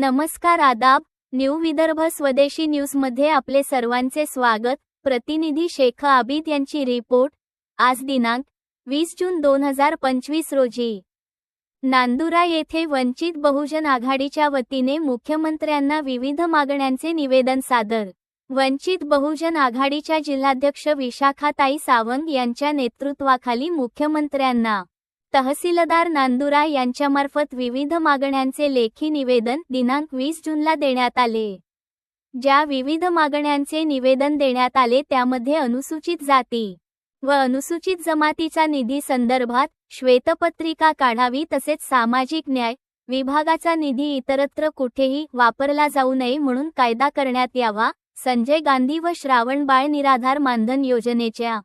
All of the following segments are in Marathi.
नमस्कार आदाब न्यू विदर्भ स्वदेशी न्यूजमध्ये आपले सर्वांचे स्वागत. प्रतिनिधी शेख आबिद यांची रिपोर्ट. आज दिनांक वीस जून दोन हजार पंचवीस रोजी. नांदुरा येथे वंचित बहुजन आघाडीच्या वतीने मुख्यमंत्र्यांना विविध मागण्यांचे निवेदन सादर. वंचित बहुजन आघाडीच्या जिल्हाध्यक्ष विशाखाताई सावंत यांच्या नेतृत्वाखाली मुख्यमंत्र्यांना तहसीलदार नांदुरा यांच्यामार्फत विविध मागण्यांचे लेखी निवेदन दिनांक वीस जूनला देण्यात आले. ज्या विविध मागण्यांचे निवेदन देण्यात आले त्यामध्ये अनुसूचित जाती व अनुसूचित जमातीचा निधी संदर्भात श्वेतपत्रिका काढावी तसेच सामाजिक न्याय विभागाचा निधी इतरत्र कुठेही वापरला जाऊ नये म्हणून कायदा करण्यात यावा. संजय गांधी व श्रावणबाळ निराधार मानधन योजनेच्या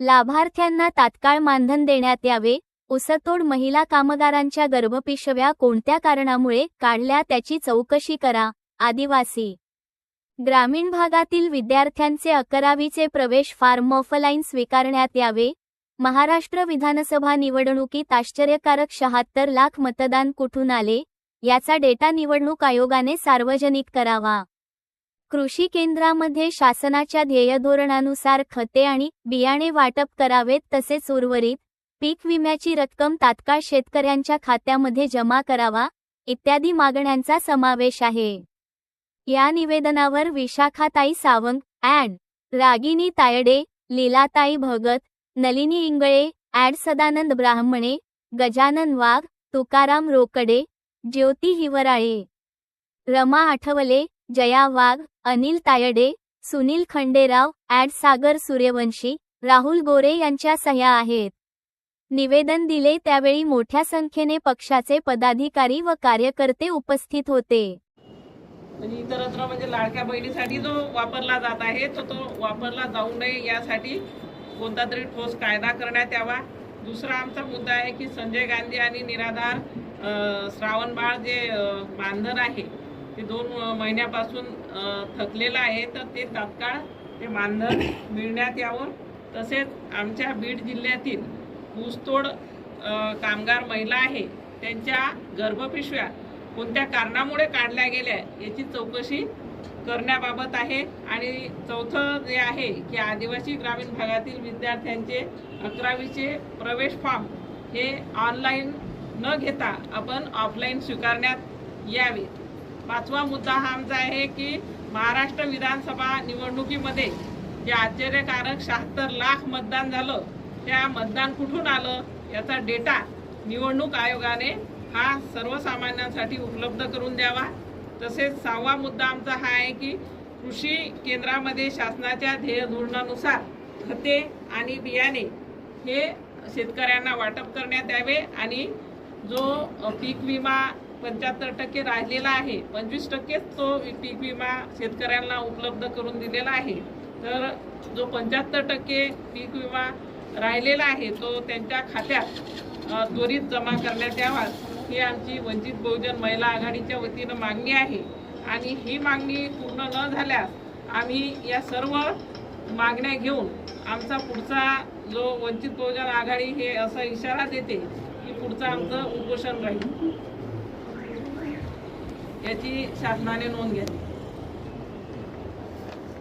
लाभार्थ्यांना तात्काळ मानधन देण्यात यावे. उसतोड महिला कामगारांच्या गर्भपिशव्या कोणत्या कारणामुळे काढल्या त्याची चौकशी करा. आदिवासी. ग्रामीण भागातील विद्यार्थ्यांचे अकरावीचे प्रवेश फार्म ऑफलाईन स्वीकारण्यात यावे. महाराष्ट्र विधानसभा निवडणुकीत आश्चर्यकारक शहात्तर लाख मतदान कुठून आले? याचा डेटा निवडणूक आयोगाने सार्वजनिक करावा. कृषी केंद्रामध्ये शासनाच्या ध्येयधोरणानुसार खते आणि बियाणे वाटप करावेत तसेच उर्वरित पीक विम्याची रक्कम तात्काळ शेतकऱ्यांच्या खात्यामध्ये जमा करावा इत्यादी मागण्यांचा समावेश आहे. या निवेदनावर विशाखाताई सावंत अँड रागिनी तायडे लीलाताई भगत नलिनी इंगळे ॲड सदानंद ब्राह्मणे गजानन वाघ तुकाराम रोकडे ज्योती हिवराळे रमा आठवले जया वाघ अनिल तायडे सुनील खंडेराव ॲड सागर सूर्यवंशी राहुल गोरे यांच्या सह्या आहेत. निवेदन दिले त्यावेळी मोठ्या संख्येने पक्षाचे पदाधिकारी व कार्यकर्ते उपस्थित होते. म्हणजे इतरत्र म्हणजे लाडक्या बहिणीसाठी जो वापरला जात आहे तो तो वापरला जाऊ नये यासाठी कोणता तरी ठोस कायदा करण्यात यावा. दुसरा आमचा मुद्दा आहे की संजय गांधी आणि निराधार श्रावणबाळ जे मानधन आहे ते दोन महिन्यापासून थकलेलं आहे तर ते तात्काळ ते मानधन मिळण्यात यावं. तसेच आमच्या बीड जिल्ह्यातील ऊसतोड कामगार महिला आहे त्यांच्या गर्भपिशव्या कोणत्या कारणामुळे काढल्या गेल्या याची चौकशी करण्याबाबत आहे. आणि चौथं जे आहे की आदिवासी ग्रामीण भागातील विद्यार्थ्यांचे अकरावीचे प्रवेश फॉर्म हे ऑनलाईन न घेता आपण ऑफलाईन स्वीकारण्यात यावे. पाचवा मुद्दा हा आमचा आहे की महाराष्ट्र विधानसभा निवडणुकीमध्ये जे आश्चर्यकारक शहात्तर लाख मतदान झालं त्या मतदान कुठून आलं याचा डेटा निवडणूक आयोगाने हा सर्वसामान्यांसाठी उपलब्ध करून द्यावा. तसेच सहावा मुद्दा आमचा हा आहे की कृषी केंद्रामध्ये शासनाच्या ध्येय धोरणानुसार खते आणि बियाणे हे शेतकऱ्यांना वाटप करण्यात यावे आणि जो पीक विमा पंच्याहत्तर टक्के राहिलेला आहे पंचवीस टक्केच तो पीक विमा शेतकऱ्यांना उपलब्ध करून दिलेला आहे. तर जो पंच्याहत्तर टक्के पीक विमा राहिलेला आहे तो त्यांच्या खात्यात त्वरित जमा करण्यात यावा. ही आमची वंचित बहुजन महिला आघाडीच्या वतीनं मागणी आहे. आणि ही मागणी पूर्ण न झाल्यास आम्ही या सर्व मागण्या घेऊन आमचा पुढचा जो वंचित बहुजन आघाडी हे असा इशारा देते की पुढचं आमचं उपोषण राहील. याची शासनाने नोंद घ्यावी.